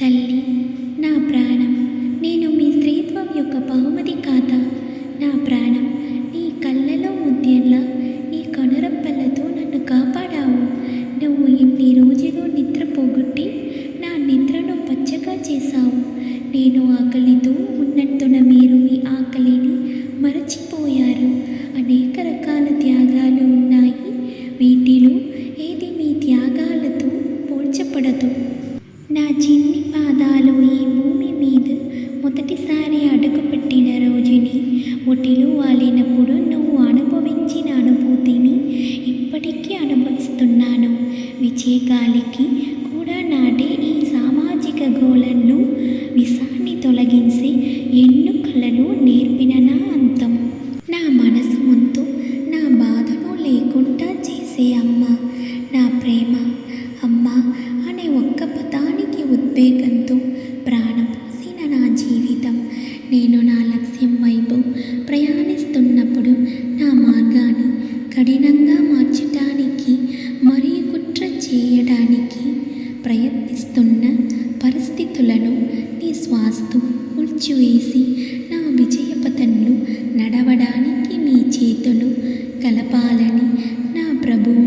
తల్లి నా ప్రాణం నేను మీ స్త్రీత్వం యొక్క బహుమతి కాత నా ప్రాణం నీ కళ్ళలో ముద్యంలా నీ కనురప్పలతో నన్ను కాపాడావు. నువ్వు ఇన్ని రోజులు నిద్ర పోగొట్టి నా నిద్రను పచ్చగా చేశావు. నేను ఆకలితో ఉన్నట్టున మీరు మీ ఆకలిని మరచిపోయారు. అనేక రకాల త్యాగాలు ఉన్నాయి. వీటిలో ఏది మీ త్యాగాలతో పోల్చపడదు చిన్ని పాదాలు ఈ భూమి మీద మొదటిసారి అడుగుపెట్టిన రోజుని ఒటిలో వాలినప్పుడు నువ్వు అనుభవించిన అనుభూతిని ఇప్పటికీ అనుభవిస్తున్నాను. విజయగాలికి కూడా నాటే ఈ సామాజిక గోళంలో విశా ఉద్వేగంతో ప్రాణం పోసిన నా జీవితం. నేను నా లక్ష్యం వైపు ప్రయాణిస్తున్నప్పుడు నా మార్గాన్ని కఠినంగా మార్చడానికి మరియు కుట్ర చేయడానికి ప్రయత్నిస్తున్న పరిస్థితులను నీ శ్వాసతో కూల్చివేసి నా విజయపథంలో నడవడానికి మీ చేతులు కలపాలని నా ప్రభువు